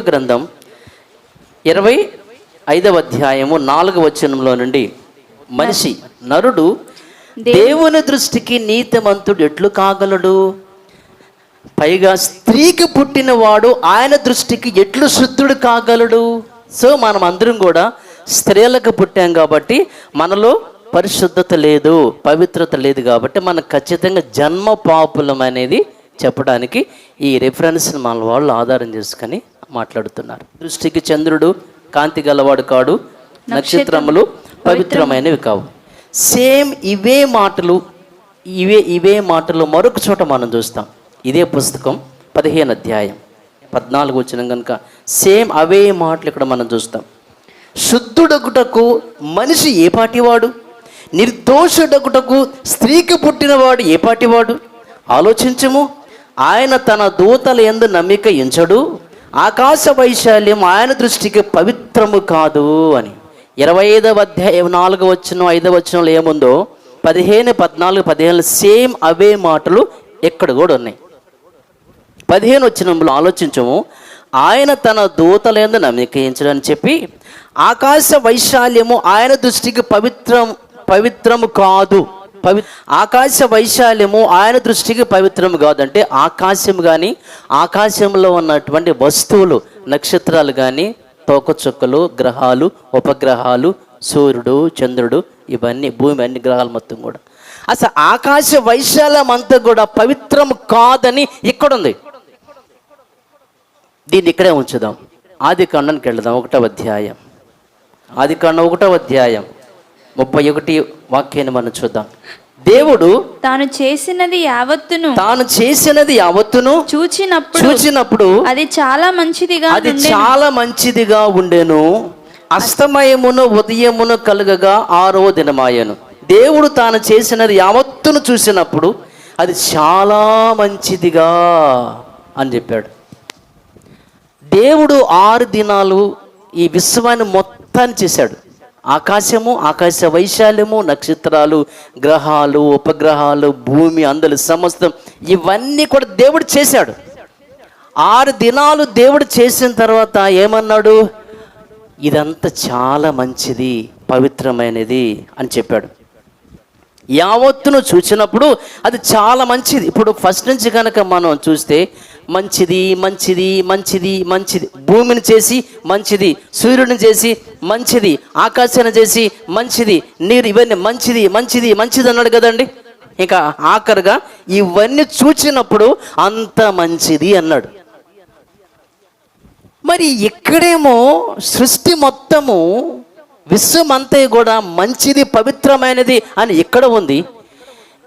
గ్రంథం ఇరవై ఐదవ అధ్యాయము నాలుగవ వచనంలో నుండి మనిషి నరుడు దేవుని దృష్టికి నీతిమంతుడు ఎట్లు కాగలడు? పైగా స్త్రీకి పుట్టినవాడు ఆయన దృష్టికి ఎట్లు శుద్ధుడు కాగలడు? సో మనం అందరం కూడా స్త్రీలకు పుట్టాం కాబట్టి మనలో పరిశుద్ధత లేదు పవిత్రత లేదు కాబట్టి మనకు ఖచ్చితంగా జన్మ పాపులం అనేది చెప్పడానికి ఈ రెఫరెన్స్ మన వాళ్ళు ఆధారం చేసుకొని మాట్లాడుతున్నారు. దృష్టికి చంద్రుడు కాంతి గలవాడు కాడు నక్షత్రములు పవిత్రమైనవి కావు. సేమ్ ఇవే మాటలు ఇవే ఇవే మాటలు మరొక చోట మనం చూస్తాం. ఇదే పుస్తకం పదిహేను అధ్యాయం పద్నాలుగు వచ్చిన కనుక. సేమ్ అవే మాటలు ఇక్కడ మనం చూస్తాం. శుద్ధుడగుటకు మనిషి ఏ పాటివాడు? నిర్దోషుడగుటకు స్త్రీకి పుట్టినవాడు ఏ పాటివాడు? ఆలోచించము. ఆయన తన దూతల ఎందు నమ్మిక ఎంచడు. ఆకాశ వైశాల్యం ఆయన దృష్టికి పవిత్రము కాదు అని. ఇరవై ఐదవ అధ్యాయం నాలుగు వచ్చిన ఐదవ వచనంలో ఏముందో? పదిహేను పద్నాలుగు పదిహేను సేమ్ అవే మాటలు ఎక్కడ కూడా ఉన్నాయి. పదిహేను వచ్చినంలో ఆలోచించము ఆయన తన దూతలేందు నమ్మకించడని చెప్పి ఆకాశ వైశాల్యము ఆయన దృష్టికి పవిత్రం పవిత్రము కాదు. పవి ఆకాశ వైశాల్యము ఆయన దృష్టికి పవిత్రము కాదంటే ఆకాశం కానీ ఆకాశంలో ఉన్నటువంటి వస్తువులు నక్షత్రాలు కానీ తోకచుక్కలు గ్రహాలు ఉపగ్రహాలు సూర్యుడు చంద్రుడు ఇవన్నీ భూమి అన్ని గ్రహాలు మొత్తం కూడా. అసలు ఆకాశ వైశాల్యం అంతా కూడా పవిత్రం కాదని ఇక్కడుంది. దీన్ని ఇక్కడే ఉంచుదాం. ఆది కాండానికి వెళదాం ఒకటో అధ్యాయం. ఆది కాండం ఒకటో అధ్యాయం. ముప్పై ఒకటి వాక్యాన్ని మనం చూద్దాం. దేవుడు తాను చేసినది యావత్తును. తాను చేసినది యావత్తును చూచినప్పుడు చూచినప్పుడు అది చాలా మంచిదిగా అది. చాలా మంచిదిగా ఉండెను. అస్తమయమును ఉదయమును కలుగగా ఆరో దినమాయను. దేవుడు తాను చేసినది యావత్తును చూసినప్పుడు అది చాలా మంచిదిగా అని చెప్పాడు. దేవుడు ఆరు దినాలు ఈ విశ్వాన్ని మొత్తాన్ని చేశాడు. ఆకాశము ఆకాశ వైశాల్యము నక్షత్రాలు గ్రహాలు ఉపగ్రహాలు భూమి అందలు సమస్తం ఇవన్నీ కూడా దేవుడు చేశాడు. ఆరు దినాలు దేవుడు చేసిన తర్వాత ఏమన్నాడు? ఇదంతా చాలా మంచిది పవిత్రమైనది అని చెప్పాడు. యావత్తును చూసినప్పుడు అది చాలా మంచిది. ఇప్పుడు ఫస్ట్ నుంచి కనుక మనం చూస్తే మంచిది మంచిది మంచిది మంచిది. భూమిని చేసి మంచిది సూర్యుడిని చేసి మంచిది ఆకాశాన్ని చేసి మంచిది నీరు ఇవన్నీ మంచిది మంచిది మంచిది అన్నాడు కదండి. ఇంకా ఆఖరుగా ఇవన్నీ చూచినప్పుడు అంత మంచిది అన్నాడు. మరి ఇక్కడేమో సృష్టి మొత్తము విశ్వమంతా కూడా మంచిది పవిత్రమైనది అని ఇక్కడ ఉంది.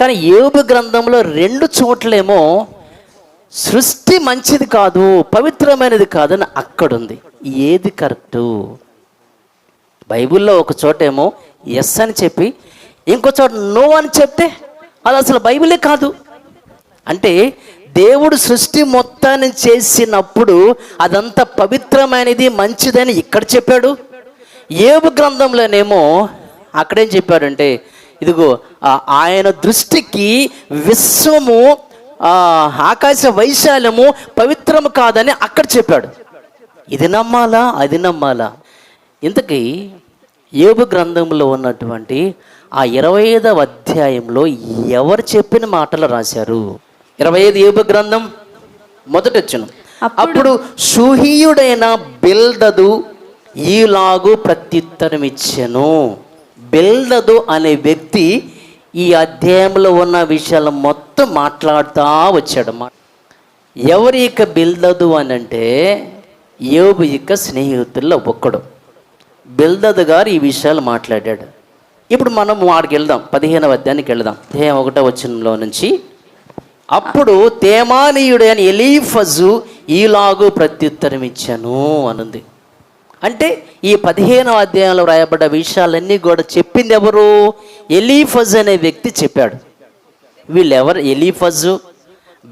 కానీ ఏబు గ్రంథంలో రెండు చోట్లేమో సృష్టి మంచిది కాదు పవిత్రమైనది కాదని అక్కడుంది. ఏది కరెక్టు? బైబిల్లో ఒక చోటేమో ఎస్ అని చెప్పి ఇంకో చోట నో అని చెప్తే అది అసలు బైబిలే కాదు. అంటే దేవుడు సృష్టి మొత్తాన్ని చేసినప్పుడు అదంతా పవిత్రమైనది మంచిదని ఇక్కడ చెప్పాడు. ఏబు గ్రంథంలోనేమో అక్కడేం చెప్పాడంటే ఇదిగో ఆయన దృష్టికి విశ్వము ఆకాశ వైశాల్యము పవిత్రము కాదని అక్కడ చెప్పాడు. ఇది నమ్మాలా? అది నమ్మాలా? ఇంతకీ ఏబు గ్రంథంలో ఉన్నటువంటి ఆ ఇరవై ఐదవ అధ్యాయంలో ఎవరు చెప్పిన మాటలు రాశారు? ఇరవై ఐదు ఏబు గ్రంథం మొదటి వచ్చును అప్పుడు షూహీయుడైన బిల్దదు ఈలాగు ప్రత్యుత్తరం ఇచ్చెను బిల్దదు అనే వ్యక్తి ఈ అధ్యాయంలో ఉన్న విషయాలు మొత్తం మాట్లాడుతూ వచ్చాడు ఎవరి యొక్క బిల్దదు అని అంటే యోబు యొక్క స్నేహితుల్లో ఒక్కడు. బిల్దదు గారు ఈ విషయాలు మాట్లాడాడు. ఇప్పుడు మనం వాడికి వెళ్దాం పదిహేనవ అధ్యాయానికి వెళ్దాం. అధ్యాయం ఒకటో వచనంలో నుంచి అప్పుడు తేమానీయుడైన ఎలీఫజు ఈలాగు ప్రత్యుత్తరం ఇచ్చాను అనుంది. అంటే ఈ పదిహేనవ అధ్యాయంలో రాయబడ్డ విషయాలన్నీ కూడా చెప్పింది ఎవరు? ఎలీఫజ్ అనే వ్యక్తి చెప్పాడు. వీళ్ళెవరు? ఎలీఫజు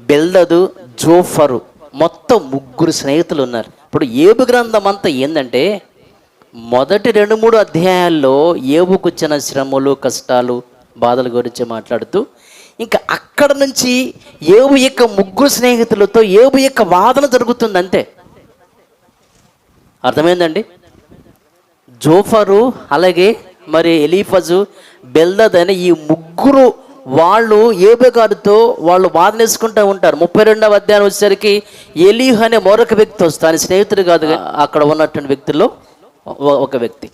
బెల్దదు జోఫరు మొత్తం ముగ్గురు స్నేహితులు ఉన్నారు. ఇప్పుడు ఏబు గ్రంథం అంతా ఏంటంటే మొదటి రెండు మూడు అధ్యాయాల్లో ఏబుకొచ్చిన శ్రమలు కష్టాలు బాధల గురించి మాట్లాడుతూ ఇంకా అక్కడ నుంచి ఏబు యొక్క ముగ్గురు స్నేహితులతో ఏబు యొక్క వాదన జరుగుతుంది అంతే. అర్థమైందండి? జోఫరు అలాగే మరి ఎలీఫజు బెల్దద్ అనే ఈ ముగ్గురు వాళ్ళు ఏబే వాళ్ళు వాదనేసుకుంటూ ఉంటారు. ముప్పై రెండవ అధ్యాయం వచ్చేసరికి ఎలీహ్ అనే మరొక వ్యక్తి వస్తాను స్నేహితుడు కాదు అక్కడ ఉన్నటువంటి వ్యక్తుల్లో ఒక వ్యక్తి.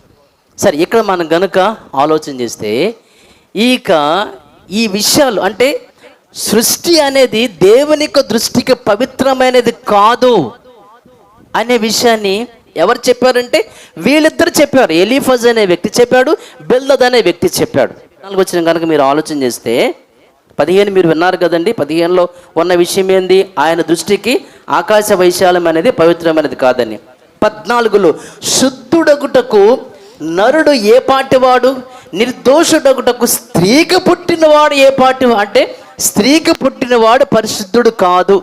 సరే ఇక్కడ మనం గనుక ఆలోచన చేస్తే ఇక ఈ విషయాలు అంటే సృష్టి అనేది దేవుని యొక్క దృష్టికి పవిత్రమైనది కాదు అనే విషయాన్ని ఎవరు చెప్పారంటే వీళ్ళిద్దరు చెప్పారు. ఎలీఫజ్ అనే వ్యక్తి చెప్పాడు బెల్దద్ అనే వ్యక్తి చెప్పాడు. నాలుగు వచ్చిన కనుక మీరు ఆలోచన చేస్తే పదిహేను మీరు విన్నారు కదండి పదిహేనులో ఉన్న విషయం ఏంది? ఆయన దృష్టికి ఆకాశ వైశాల్యం అనేది పవిత్రమైనది కాదని పద్నాలుగులో శుద్ధుడగుటకు నరుడు ఏ పాటివాడు? నిర్దోషుడగుటకు స్త్రీకి పుట్టినవాడు ఏ పాటి అంటే స్త్రీకి పుట్టినవాడు పరిశుద్ధుడు కాదు.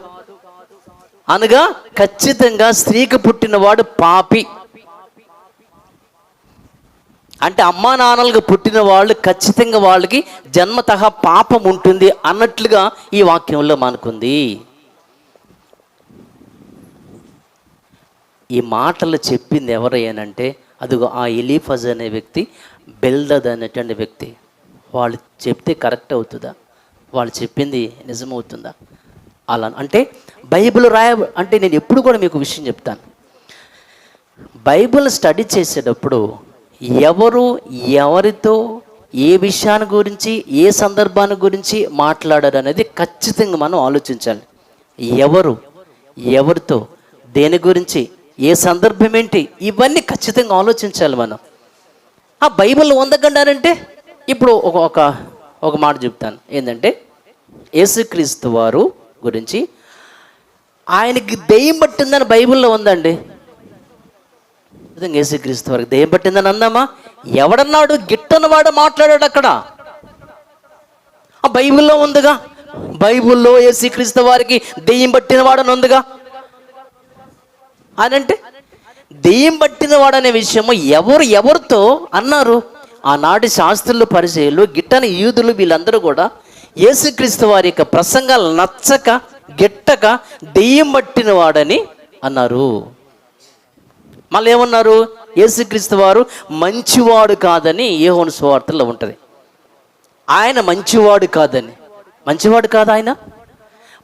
అనగా ఖచ్చితంగా స్త్రీకి పుట్టినవాడు పాపి. అంటే అమ్మా నాన్నలకు పుట్టిన వాళ్ళు ఖచ్చితంగా వాళ్ళకి జన్మతహ పాపం ఉంటుంది అన్నట్లుగా ఈ వాక్యంలో మనకుంది. ఈ మాటలు చెప్పింది ఎవరయ్యానంటే అదిగో ఆ ఎలీఫజ్ అనే వ్యక్తి బెల్దద్ అనేటువంటి వ్యక్తి. వాళ్ళు చెప్తే కరెక్ట్ అవుతుందా? వాళ్ళు చెప్పింది నిజమవుతుందా? అలా అంటే బైబిల్ రాయ అంటే నేను ఎప్పుడు కూడా మీకు విషయం చెప్తాను. బైబిల్ స్టడీ చేసేటప్పుడు ఎవరు ఎవరితో ఏ విషయాన్ని గురించి ఏ సందర్భాన్ని గురించి మాట్లాడారు అనేది ఖచ్చితంగా మనం ఆలోచించాలి. ఎవరు ఎవరితో దేని గురించి ఏ సందర్భం ఏంటి ఇవన్నీ ఖచ్చితంగా ఆలోచించాలి మనం. ఆ బైబిల్ వందకండారంటే ఇప్పుడు ఒక ఒక ఒక మాట చెప్తాను. ఏంటంటే యేసుక్రీస్తు వారు గురించి ఆయనకి దెయ్యం పట్టిందని బైబిల్లో ఉందండి. విధంగా యేసుక్రీస్తు వారికి దెయ్యం పట్టిందని అందామా ఎవడన్నాడు? గిట్టనవాడు మాట్లాడాడు అక్కడ. ఆ బైబిల్లో ఉందిగా. బైబిల్లో యేసుక్రీస్తు వారికి దెయ్యం పట్టిన వాడని ఉందిగా. అనంటే దెయ్యం పట్టిన వాడనే విషయము ఎవరు ఎవరితో అన్నారు? ఆనాటి శాస్త్రులు పరిచయలు గిట్టని యూదులు వీళ్ళందరూ కూడా యేసుక్రీస్తు వారి యొక్క ప్రసంగాలు నచ్చక గిట్టక దెయ్యం పట్టిన వాడని అన్నారు. మళ్ళీ ఏమన్నారు? యేసుక్రీస్తు వారు మంచివాడు కాదని ఏహోను సువార్తల్లో ఉంటుంది. ఆయన మంచివాడు కాదని. మంచివాడు కాదు ఆయన?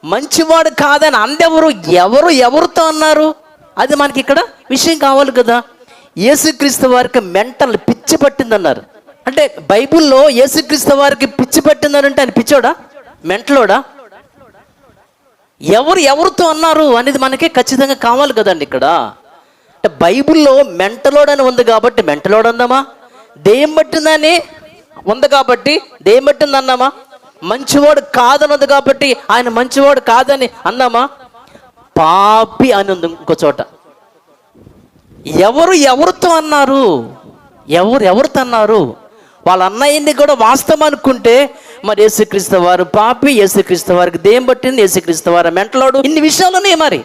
మంచివాడు కాదని అందెవరు ఎవరు ఎవరితో అన్నారు? అది మనకి ఇక్కడ విషయం కావాలి కదా. యేసుక్రీస్తు వారికి మెంటల్ పిచ్చి పట్టిందన్నారు. అంటే బైబిల్లో యేసుక్రీస్తు వారికి పిచ్చి పట్టిందనంటే ఆయన పిచ్చోడా? మెంటలోడా? ఎవరు ఎవరితో అన్నారు అనేది మనకే ఖచ్చితంగా కావాలి కదండి ఇక్కడ. అంటే బైబిల్లో మెంటలోడని ఉంది కాబట్టి మెంటలోడ్ అందామా? దేయం పట్టిందని ఉంది కాబట్టి? దేయం పట్టింది అన్నామా మంచివాడు కాదన్నది కాబట్టి ఆయన మంచివాడు కాదని అన్నామా పాపి అని ఉంది ఇంకో చోట. ఎవరు ఎవరితో అన్నారు? ఎవరు ఎవరితో అన్నారు? వాళ్ళ అన్నయ్యని కూడా వాస్తవం అనుకుంటే మరి యేసుక్రీస్తు వారు పాపి యేసుక్రీస్తు వారికి దేం పట్టింది యేసుక్రీస్తు వారు మెంటలోడు. ఇన్ని విషయాలు ఉన్నాయి మరి.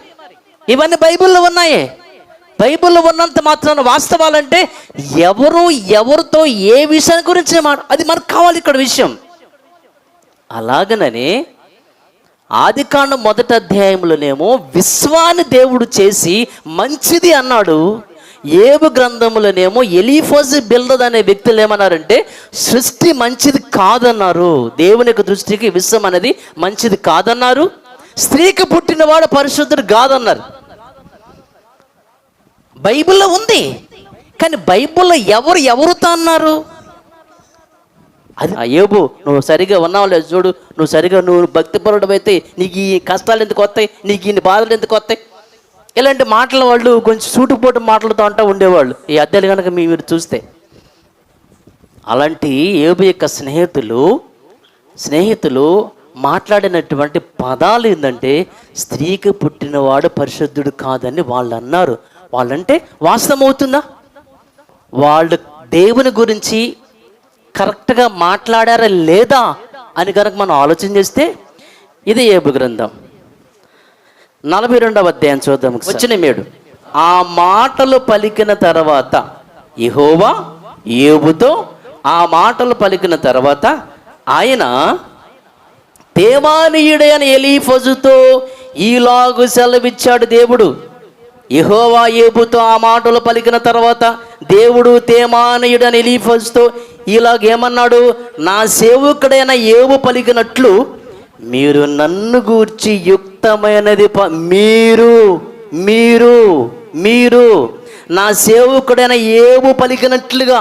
ఇవన్నీ బైబిల్లో ఉన్నాయే. బైబిల్లో ఉన్నంత మాత్రాన వాస్తవాలంటే ఎవరు ఎవరితో ఏ విషయం గురించి మాట అది మనకు కావాలి ఇక్కడ విషయం. అలాగనని ఆదికాండం మొదటి అధ్యాయంలోనేమో విశ్వాన్ని దేవుడు చేసి మంచిది అన్నాడు. ఏబు గ్రంథములోనేమో ఎలీఫోజ్ బిల్దద్ అనే వ్యక్తులు ఏమన్నారంటే సృష్టి మంచిది కాదన్నారు. దేవుని యొక్క దృష్టికి విశ్వం అనేది మంచిది కాదన్నారు. స్త్రీకి పుట్టినవాడు పరిశుద్ధుడు కాదన్నారు. బైబిల్లో ఉంది. కానీ బైబిల్లో ఎవరు ఎవరుతో అన్నారు? అది ఏబు నువ్వు సరిగా ఉన్నావు లేదు చూడు. నువ్వు సరిగా నువ్వు భక్తిపరుడు అయితే నీకు ఈ కష్టాలు ఎందుకు వస్తాయి? నీకు ఈ బాధలు ఎందుకు వస్తాయి? ఇలాంటి మాటల వాళ్ళు కొంచెం సూటుపోటు మాటలతో అంటూ ఉండేవాళ్ళు. ఈ అద్దెలు కనుక మీరు చూస్తే. అలాంటి ఏబు యొక్క స్నేహితులు స్నేహితులు మాట్లాడినటువంటి పదాలు ఏంటంటే స్త్రీకి పుట్టినవాడు పరిశుద్ధుడు కాదని వాళ్ళు అన్నారు. వాళ్ళంటే వాస్తవం అవుతుందా వాళ్ళు దేవుని గురించి కరెక్ట్గా మాట్లాడారా లేదా అని కనుక మనం ఆలోచన చేస్తే ఇది ఏబు గ్రంథం. నలభై రెండవ అధ్యాయం చూద్దాం వచ్చిన మేడు ఆ మాటలు పలికిన తర్వాత యెహోవా ఏబుతో ఆ మాటలు పలికిన తర్వాత ఆయన తేమానీయుడైన ఎలీఫజుతో ఈలాగు సెలవిచ్చాడు దేవుడు. యెహోవా ఏబుతో ఆ మాటలు పలికిన తర్వాత దేవుడు తేమానయుడని ఎలీఫజ్తో ఇలాగేమన్నాడు నా సేవకుడైన ఏవు పలికినట్లు మీరు నన్ను గూర్చి యుక్తమైనది ప- మీరు మీరు మీరు నా సేవకుడైన ఏవు పలికినట్లుగా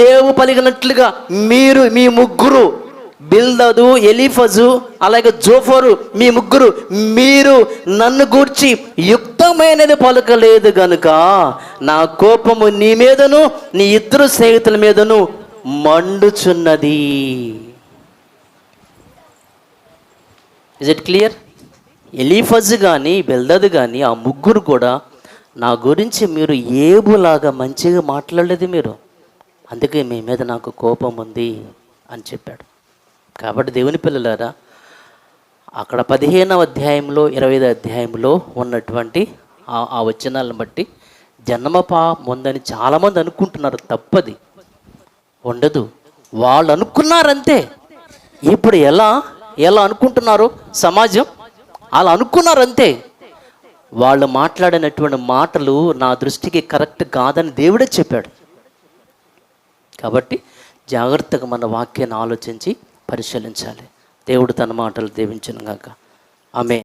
ఏవు పలికినట్లుగా మీరు మీ ముగ్గురు బిల్దదు ఎలిఫజు అలాగే జోఫరు మీ ముగ్గురు మీరు నన్ను గూర్చి యుక్తమైనది పలకలేదు గనుక నా కోపము నీ మీదను నీ ఇద్దరు స్నేహితుల మీదను మండుచున్నది. ఇజ్ ఇట్ క్లియర్ ఎలిఫజ్ కానీ బెల్దదు కానీ ఆ ముగ్గురు కూడా నా గురించి మీరు ఏబులాగా మంచిగా మాట్లాడలేదు మీరు. అందుకే మీ మీద నాకు కోపం ఉంది అని చెప్పాడు. కాబట్టి దేవుని పిల్లలారా అక్కడ పదిహేనవ అధ్యాయంలో ఇరవై ఐదు అధ్యాయంలో ఉన్నటువంటి ఆ- ఆ వచనాలను బట్టి జన్మ పాపం ఉందని చాలామంది అనుకుంటున్నారు తప్పది. ఉండదు. వాళ్ళు అనుకున్నారంతే. ఇప్పుడు ఎలా ఎలా అనుకుంటున్నారు సమాజం? అలా అనుకున్నారంతే. వాళ్ళు మాట్లాడినటువంటి మాటలు నా దృష్టికి కరెక్ట్ కాదని దేవుడే చెప్పాడు. కాబట్టి జాగ్రత్తగా మన వాక్యాన్ని ఆలోచించి పరిశీలించాలి. దేవుడు తన మాటలు దీవించను గాక ఆమె